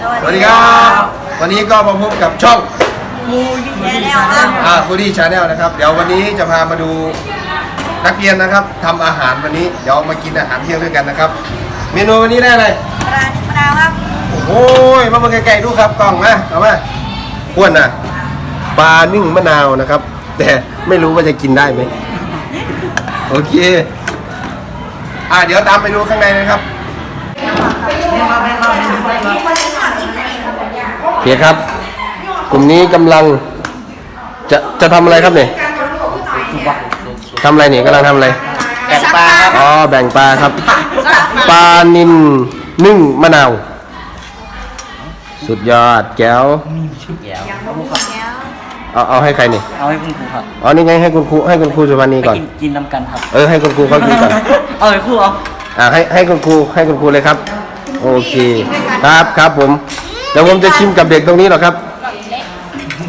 สวัสดีครับ วันนี้ก็มาพบกับช่องแย่แล้วครับอ่าคูดี้ชาแนลนะครับ เดี๋ยววันนี้จะพามาดูนักเรียนนะครับทำอาหารวันนี้ เดี๋ยวมากินอาหารเที่ยงด้วยกันนะครับ เมนูวันนี้ได้อะไรปลาหนึ่งมะนาวครับโอ้ยมาเบิ่งไกลๆดูครับกล้องมาเอามาอ้วนนะปลานึ่งมะนาวนะครับ แต่ไม่รู้ว่าจะกินได้ไหมโอเค อ่าเดี๋ยวตามไปดูข้างในนะครับ โอเคครับ กลุ่มนี้กำลัง จะจะทำอะไรครับเนี่ยทำอะไรเนี่ยกำลังทำอะไรแกงปลาครับอ๋อแบ่งปลาครับ ปลานินนึ่งมะนาว สุดยอดแก้ว แก้วเอาเอาให้ใครนี่เอาให้คุณครูครับอ๋อนี่ไงให้คุณครูให้คุณครูสุวรรณีไปก่อนกินกินน้ำกันครับ เออให้คุณครูเขากินก่อนเอาให้ครูเอา อ่าให้ให้คุณครูให้คุณครูเลยครับ โอเค ครับครับผม เดี๋ยวผมจะชิมกับเด็กตรงนี้หรอกครับ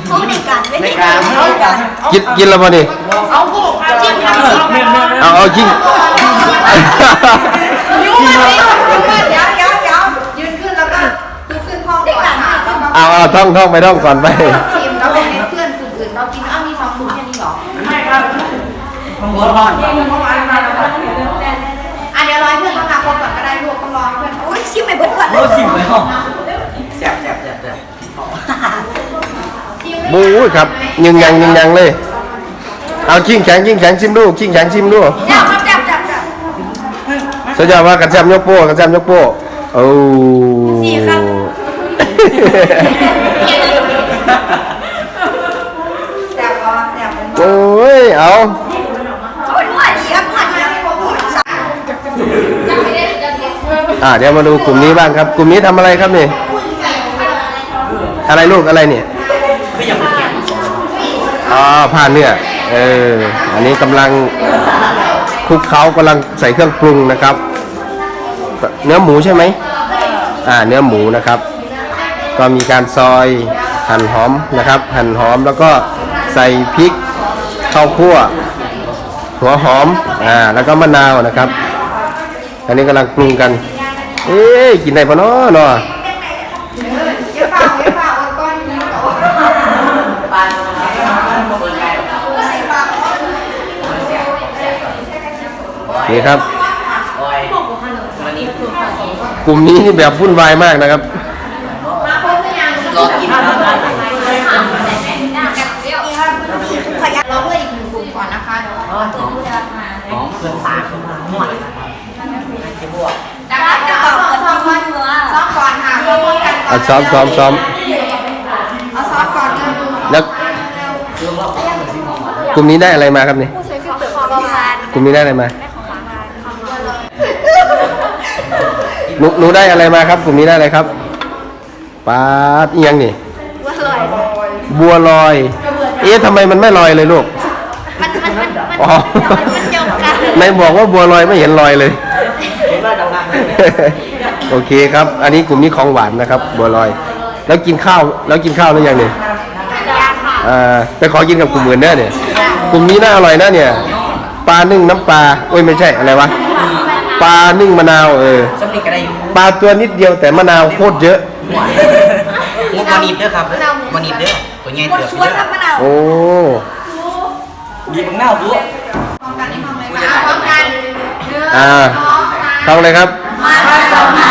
เขาในการไม่ในได้การในการกินกินแล้วป่ะนี่จิ้มครับเมื่อเมื่อเอาเอาชิมยุ่งมากยุ่งมากเดี๋ยวเดี๋ยวเดี๋ยวยืนขึ้นแล้วก็ดูขึ้นห้องก่อนค่ะแล้วก็เอาเอาท่องท่องไปท่องก่อนไปทีมแล้วก็ให้เพื่อนคนอื่นเรากินอ้าวมีสองถุงแค่นี้เหรอหัวร้อนอะเดี๋ยวรอให้เพื่อนเขามาครบก่อนก็ได้ลูกต้องรอให้เพื่อนโอ้ยชิมไปเบิดก่อนโอ้สิบเลยห้อง บู๊ยครับยิงยังยิงยังเลย เอาชิงแข็งชิงแข็งชิมดูชิงแข็งชิมดูจับจับจับจับสุดยอดว่ากระแซมยกโป้กระแซมยกโป้โอ้สี่ครับจับก่อนจับเป็นโอ้ยเอาโอ้ยนวดดีครับนวดดีครับโอ้ยสับอ่าเดี๋ยวมาดูกลุ่มนี้บ้างครับ กลุ่มนี้ทำอะไรครับนี่ อะไรลูกอะไรเนี่ย คือยังไม่แข็ง อ๋อผ้าเนื้อเอออันนี้กำลังคลุกเคล้ากำลังใส่เครื่องปรุงนะครับ เนื้อหมูใช่ไหมอ่าเนื้อหมูนะครับ ก็มีการซอยหั่นหอมนะครับ หั่นหอมแล้วก็ใส่พริกข้าวคั่วหัวหอมอ่าแล้วก็มะนาวนะครับ อันนี้กำลังปรุงกัน เอ๊ะกินได้ปะเนาะเนาะ เดี๋ยวเปล่าเดี๋ยวเปล่าเอาก้อนนี้เอา โอเคครับโอ้ยวันนี้กลุ่มนี้นี่แบบวุ่นวายมากนะครับรอกินน้ำได้ขยันเราเพื่ออีกหนึ่งกลุ่มก่อนนะคะเดี๋ยวเราตัวผู้จะมาหอมเพื่อนสาขึ้นมาหน่วยจะบวกจะจะต่อกันที่ก้อนเนื้อซ้อมก่อนค่ะซ้อมก่อนกันก่อเอานซ้อมซ้อมซ้อมเอาซ้อมก่อนเร็วแล้วกลุ่มนี้ได้อะไรมาครับเนี่ยผู้ช่วยคือเปิดคอประมาณกลุ่มนี้ได้อะไรมา หนูหนูได้อะไรมาครับ กลุ่มนี้ได้อะไรครับปลาเอียงนี่ว่าอร่อยบัวลอย เอ๊ะทำไมมันไม่ลอยเลยลูก มันมันมันมันอ๋อ มันเจียวกันในบอกว่าบัวลอยไม่เห็นลอยเลยเห็นว่าดังๆโอเคครับ อันนี้กลุ่มนี้ของหวานนะครับ บัวลอย แล้วกินข้าวแล้วกินข้าวหรือยังเนี่ยยาค่ะอ่าไปขอกินกับกลุ่มอื่นได้เนี่ย กลุ่มนี้น่าอร่อยนะเนี่ย ปลานึ่งน้ำปลาโอ้ยไม่ใช่อะไรวะ ปลานึ่งมะนาวเออสำลีกระไดอยู่ปลาตัวนิดเดียวแต่มะนาวโคตรเยอะมุกมานีบเด้อครับมานีบเด้อตัวใหญ่หมดเติบสวนครับมะนาวโอ้มีบังหน้าด้วยพร้อมกันนี่พร้อมเลยมาพร้อมกันหนึ่งอ่าสองสาม ทำเลยครับ มา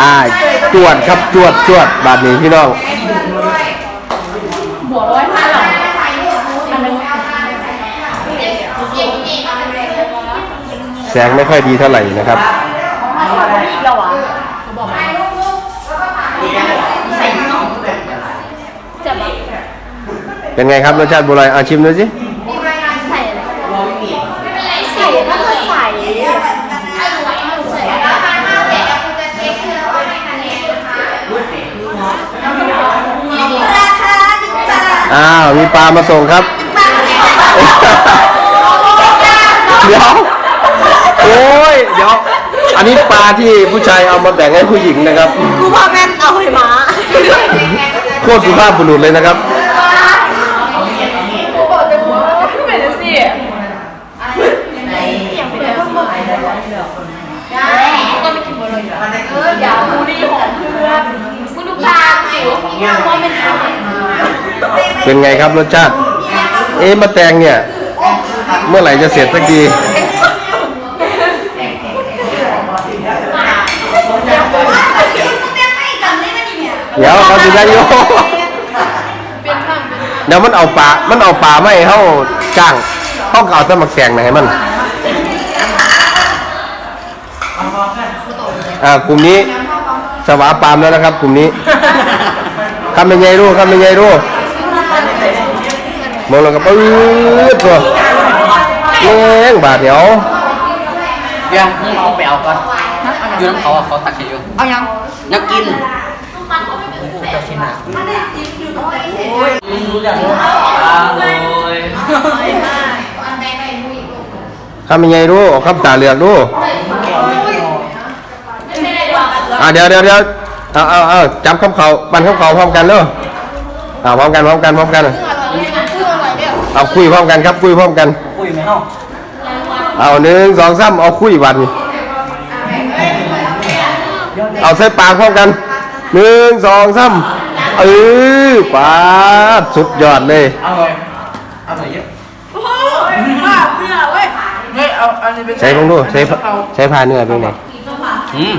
อ่าจวดครับจวดจวดบาดนี้พี่น้องบวกร้อยห้าหรออันนึงแสงไม่ค่อยดีเท่าไหร่นะครับเราอะเป็นไงครับรสชาติบัวลอยเอาชิมดูสิ ใส่ก็จะใส่ราคาดีกว่า อ้าวมีปลามาส่งครับ เดี๋ยวโอ้ยเดี๋ยว อันนี้ปลาที่ผู้ชายเอามาแบ่งให้ผู้หญิงนะครับ กูพ่อแม่เอาให้ม้าโคตรสุภาพบุรุษเลยนะครับ เป็นสิก็ไม่กินบัวเลยเอออย่าบูดีของเพื่อนกูดูปลาจิ๋วว่าเป็นอะไร เป็นไงครับรสชาติ เอ๊ะมะแตงเนี่ย เมื่อไหร่จะเสร็จสักทีเดี๋ยวเขาจะได้โยเดี๋ยวมันเอาปลามันเอาปลาไม่ให้าจ้างเขาก็เอาแต่มาแกงไหนมันอ่ากลุ่มนี้สวาปามแล้วนะครับ กลุ่มนี้คำเป็นไงรู้คำเป็นไงรู้ มองลงกับปื๊ดตัวเลี้ยงบาทเดี๋ยวเดี๋ยวมึงเอาไปเอาก่อนอยู่น้ำเขาอะเขาตักให้อยู่เอายังนักกินโอ้โหเจ้าชินะโอ้ยมึงรู้จักไหมอ่าโอ้ยคำเป็นไงรู้เอาคำตาเหลือกรู้อ่าเดี๋ยวเดี๋ยวเดี๋ยวเอาเอาเอาจับคำเขาปั่นคำเขาพร้อมกันเนาะอ่าพร้อมกันพร้อมกันพร้อมกัน เอาคุยพร้อมกันครับคุยพร้อมกัน คุยไหมเนาะเอาหนึ่งสองสามเอาคุยวันเอาใส่ปากพร้อมกันหนึ่งสองสามเออปาดสุดยอดเลยเอาเลยเอาเลยเยอะใช้พงดูใช้ใช้ผ้าเนื้อเป็นไงอืม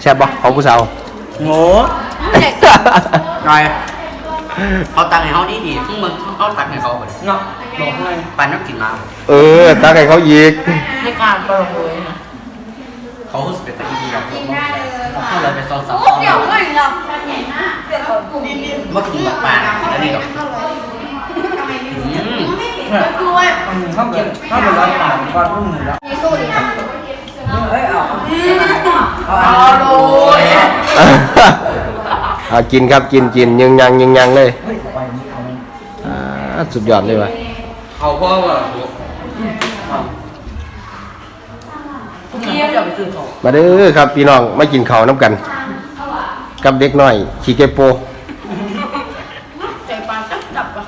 แซ่บบ่ของผู้สาวโง่หน่อย เอาตังค์ให้เขาดีดีๆมึงมึงเอาตังค์ให้เขาไปเนาะบอกให้ปันนักกินมาเออตาไก่เขาอีกในการเปิดเลยนะเขาสเปตตาอีดีแบบเขาเลยไปซ้อนสามเดี๋ยวไม่เราเมื่อกินแบบปลากินอันนี้กับอืมดูว่าข้าวเก็บข้าวเป็นร้อยบาทก้อนพวกหนูแล้วมีสู้ดีนะเฮ้ยเอาเอาโอ้ยเอากินครับกินกินยังยังยังยังเลยเฮ้ยไปนี่เอาอ่าสุดยอดเลยว่ะเขาเพราะว่าพวกนี้จะไปซื้อของมาเด้อครับพี่น้องมากินข้าวน้ำกัน กับเด็กน้อย ขี้เกโปใจปลาจับจับอะ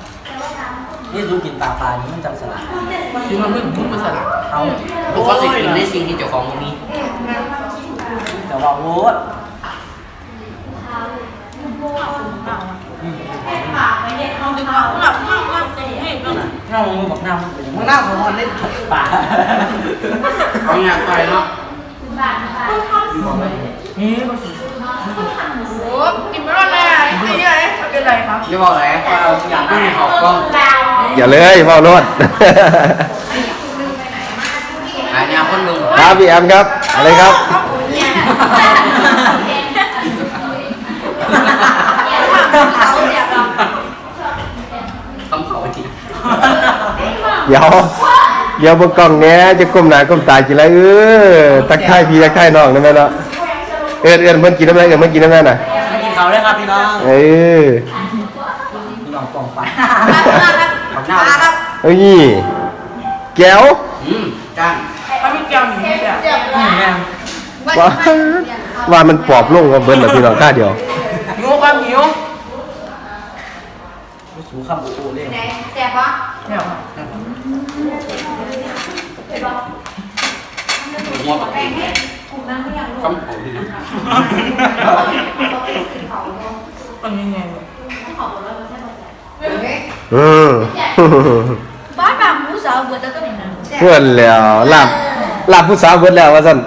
นี่ดูกินตาปลานี้มันจำสลัดคือมันมึนมึนมาสั่นเอาผมก็สิกินในสิ่งที่เจ้าของมีจะบอกโว้ ดึงเอาหลับหลับหลับนี่ก็นะหน้ามึงบอกหน้ามึงเป็นยังไงหน้าของมันเล่นปลาเขาอยากไปเนาะนี่มันสิโอ้กินไม่รอดเลยไม่เยอะเลยเป็นไรครับจะบอกอะไรว่าอยากให้เขากล้องอย่าเลยพ่อรถหายาคนลุงครับพี่แอมครับอะไรครับ เขาเนี่ยเรา คำเขาที เดี๋ยวเดี๋ยวบนกล้องเนี้ยจะก้มหน้าก้มตากินอะไรเออตักทายพี่ตักทายน้องได้ไหมเนาะเอินเอินเพิ่นกินน้ำอะไรเอินเพิ่นกินน้ำอะไรน่ะมากินข้าวได้ครับพี่น้องเออพี่น้องกล่องปลาเขาหน้าเลยเอ้ยแก้วอืมจ้างเขามีเกี่ยวมีเกี่ยวอืมแม่ว่าว่ามันปอบลงกับเบิ้ลเหรอพี่น้องข้าเดียวหิวครับหิวสูข้ามโอ้เลยแซ่บปะ เนี่ย เหัวปกติคำโอ้ยมันยังไงอืมบ้านบางผู้สาวเบิดแล้วก็นี่นะเพื่อนแล้วลาบลาบผู้สาวเบิดแล้วว่าซั่น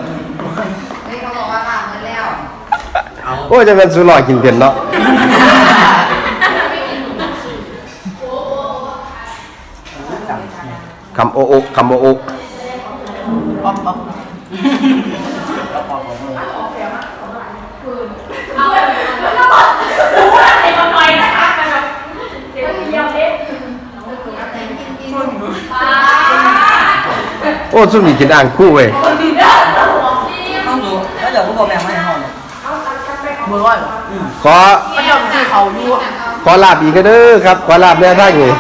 เอาโอ้จะเป็นสุรอยกินเผ็ดเนาะคำโอโอคำโอโอ ป๊อปป๊อปโอ้ซุ่มนี่กินอ่างคู่เว้ยต้องดูแล้วเดี๋ยวพวกผมแม่ไม่ให้ห้องบอร์ร้อยขอนยอมซื้อเขาอยู่ขอลาบอีกก็เด้อครับ ขอลาบแม่ท่านนี่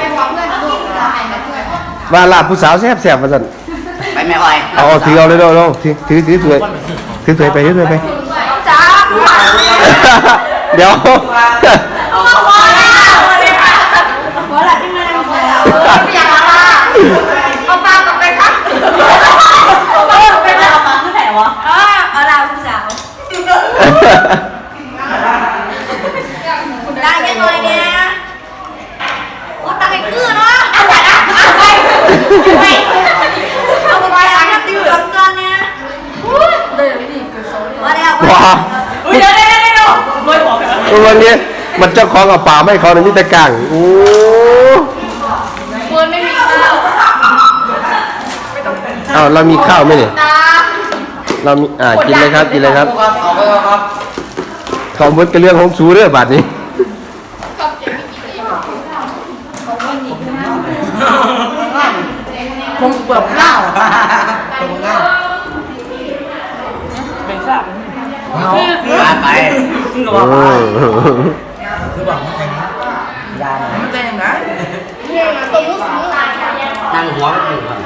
ว่าลาบผู้สาวแซ่บๆว่าซั่น ไปแม่อ้อยเอาเอาถือเอาเลยเด้อๆถือถือถือถือถือถือไปถือถือไป จ้าเดี๋ยวพอละที่มันแล้วอยากลาเอาปลากลับไปครับเอาปลากลับไปแล้วเอาปลาขึ้นไหนวะเออเอาลาผู้สาวได้ยังไงเนี่ยโอ้ตังไอ้คือเนาะเอาไปเอาไปเอาไปเอาไปติดกันกันเนี่ยมาแล้ว ว้า อุ้ยเดี๋ยวเดี๋ยวเดี๋ยว ไม่บอก กันวันนี้มันเจ้าของเอาป่าไม่เขาในมิตรกลางโอ้ควรไม่มีข้าวเอาเรามีข้าวไหมเนี่ยเรามีอ่ากินเลยครับกินเลยครับครับเอาไปครับของมดเป็นเรื่องของสูเรื่องบาทนี้ผมเปิดหน้าเปิดหน้าเป็นทราบเอามาไป ขึ้นกับว่าไปคือบอกไม่ใช่นะยาไม่เป็นนะนั่งหัวก็ถึงก่อน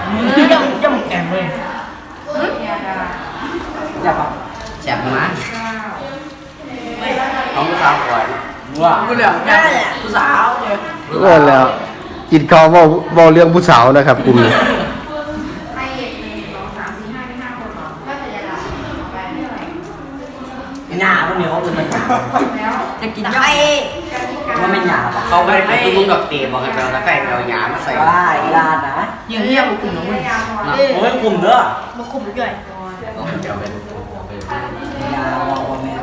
ยังยังแข็งเลยอย่าปะแสบมาน้องสาวก่อนว่ากูเหลือแม่ผู้สาวเนี่ยนั่นแล้วกินข้าวเมาเมาเรื่องผู้สาวนะครับกลุ่มนี้ หน้าพวกนี้เขาเป็นมันจะกินไอ้มันไม่หยาบเขาไม่ได้ไปตุ้งดอกเตะบอกให้เราตะไคร้เราหยามาใส่ได้ยานะยังเงียบกลุ่มน้องมึงโอ้ยกลุ่มเด้อมาคุมด้วยเดี๋ยวเป็นยาบอกว่าแม่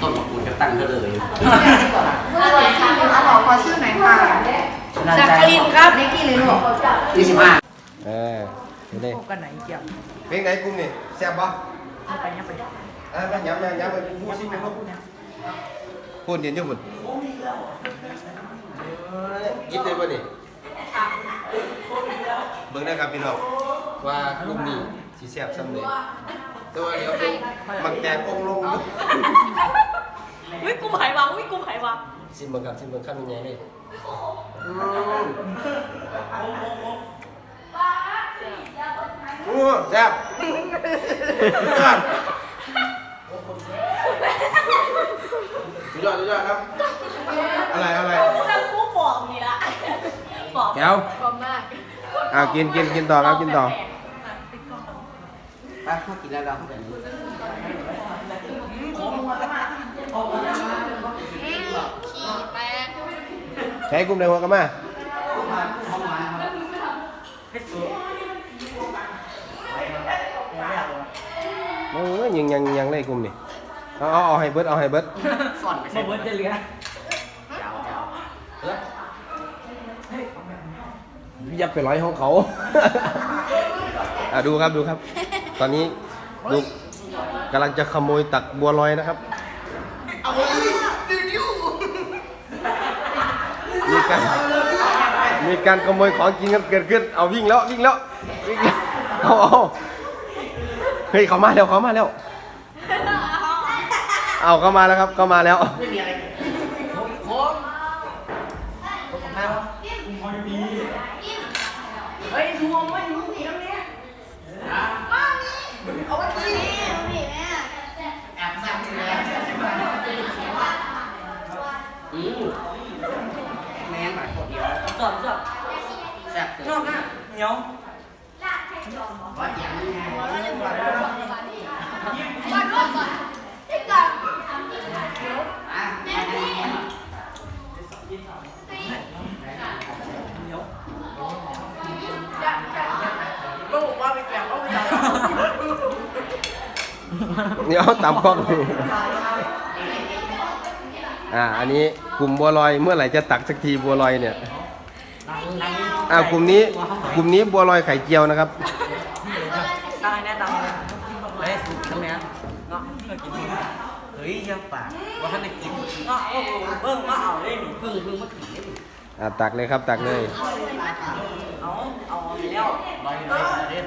ต้นมะกรูดจะตั้งเธอเลยขอชื่อหน่อยค่ะน่าสักใจกลินครับในที่เลยลูกยี่สิบห้าเออเห็นไหมกันไหนเกี่ยวเพลงไหนกลุ่มนี่แซ่บปะไปเนี่ยไป อะย้ำย้ำย้ำไปพูดสิไปพูดพูดเดี๋ยวนี้พูดกินได้ปะนี่เบิ่งนะครับพี่น้องว่ากลุ่มนี้สิแซ่บซ้ำเลยแต่ว่าเดี๋ยวเป็นมักแตกองค์ลงอุ้ยกูหายวะอุ้ยกูหายวะสิเบิ่งครับสิเบิ่งข้ามยังไงเลยอืมโอ้แซ่บสุด ยอดสุดยอดครับ อะไรอะไรจะคู่บอกนี่ละบอกเดี๋ยวกลมมากอ่ากินกินกินต่อครับกินต่อ ไปเขากินแล้วเราเขาแบบนี้ใช้กลุ่มในหัวกันมาเออยังยังยังเลยกลุ่มนี่ เอาเอาเอาให้เบิดเอาให้เบิดซ่อนไปมาใส่เบิร์ดจะเหลือยาวอย่าไปร้อยของเขา อะดูครับดูครับ ตอนนี้ดูกำลังจะขโมยตักบัวลอยนะครับมีการมีการขโมยของกินกันเกิดขึ้น เอาวิ่งแล้ววิ่งแล้ววิ่งแล้วเอาเอาเฮ้ยเขามาแล้วเขามาแล้ว เอาเข้ามาแล้วครับเข้ามาแล้วมแม่งหลายคนเดียว จอดจอด แซ่บ นอกหน้าเหนียว เดี๋ยว ตามกล้องนี่อ่า อันนี้กลุ่มบัวลอยเมื่อไหร่จะตักสักทีบัวลอยเนี่ย อ่ากลุ่มนี้กลุ่มนี้บัวลอยไข่เจียวนะครับตายแน่ตายเฮ้ยตรงเนี้ยเนาะเมื่อกินเฮ้ยเยังปากว่าท่านได้กินเนาะโอ้โหเบิ่งมาเอาเลยนี่เพิ่งเพิ่งมากินอ่าตักเลยครับตักเลยเอาเอาแล้วอยลยมาเลย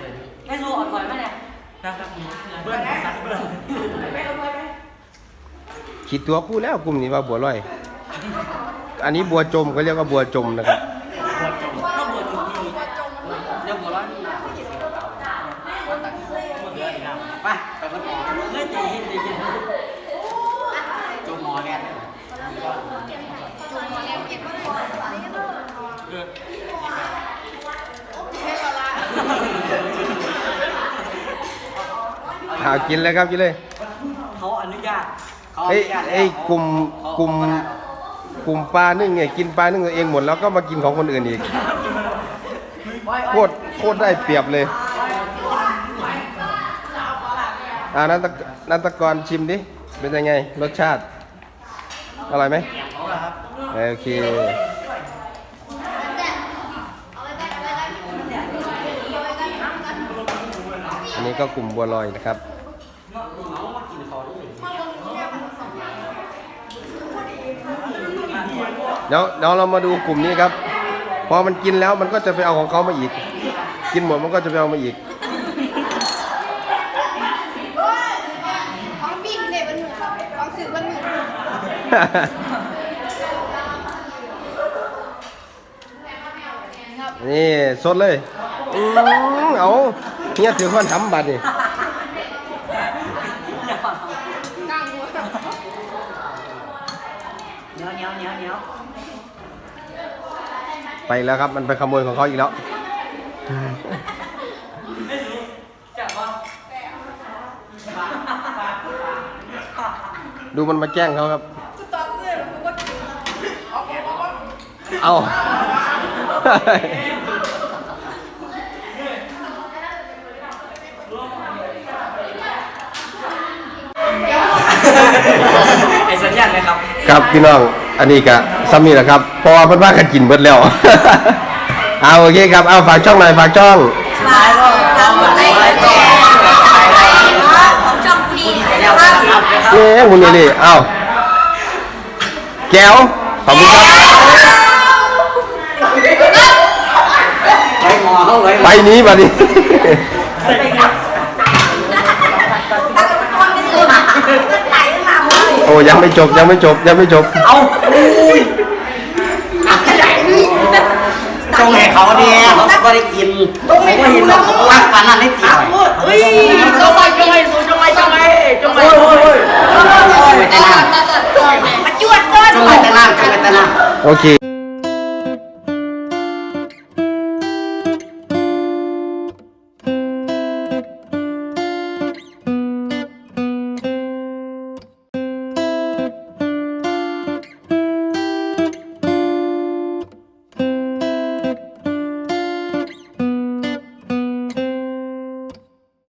ไม่สู้อ่อนถอยไหมเนี่ย นะครับเบิ่งสัตว์เบิ่งขีดตัวคู่แล้วกลุ่มนี้ว่าบัวลอย อันนี้บัวจมก็เรียกว่าบัวจมนะครับก็บวชอยู่ที่เดี๋ยวหัวร้อนไปไปกันต่อเฮ้ยใจเย็นใจเย็นจมหมอแกนเอากินเลยครับกินเลยเขาอนุญาตเขาเอ้ยนุญาตแล้วเอ้ยกลุ่มเขากลุ่มกลุ่มปลานึ่งเนี่ยกินปลานึ่งตัวเองหมดแล้วก็มากินของคนอื่นอีกโคตรโคตรได้เปรียบเลยอ่านันตะนันตะกรชิมดิเป็นยังไงรสชาติอร่อยไหมเขาเหรอครับโอเค นนี้ก็กลุ่มบัวลอยนะครับเดี๋ยวเดี๋ยวเรามาดูกลุ่มนี้ครับ พอมันกินแล้วมันก็จะไปเอาของเขามาอีก กินหมดมันก็จะไปเอามาอีกของพี่เด็กมันหนูของสื่อมันหนูนี่สดเลยอืมเอา เฮียถือคนทำบัตรนี่กลางหัวเหนียวเหนียวเหนียวเหนียวไปแล้วครับ มันไปขโมยของเขาอีกแล้วจับว่าดูมันมาแกล้งเขาครับกูตอนเสื้อกู นเอาเอาเอาเอาไอ้สัญญาณเลยครับ ครับพี่น้องอันนี้ก็ซ้ำนี่แหละครับเพราะว่าเพิ่นว่ากันกินเบิดแล้ว เอาโอเคครับเอาฝากช่องหน่อยฝากช่องตายก็ทำอะไรแก่ของช่องผู้ดีนะครับเอ๊ะคุณนี่นี่เอาแก้วขอบคุณครับ ไปหมอเขาเลย ไปหนี้บัดนี้ โอ้ยังไม่จบยังไม่จบยังไม่จบ เอาอุ้ยจงให้เขาเนี่ยเขาก็ได้กินผมก็เห็นแล้วเขารักปานนั้นได้กินเฮ้ยจงไปจงไปสู้จงไปจงไปจงไปจงไปแต่น้ำมาจวดต้นจงไปแต่น้ำจงไปแต่น้ำโอเค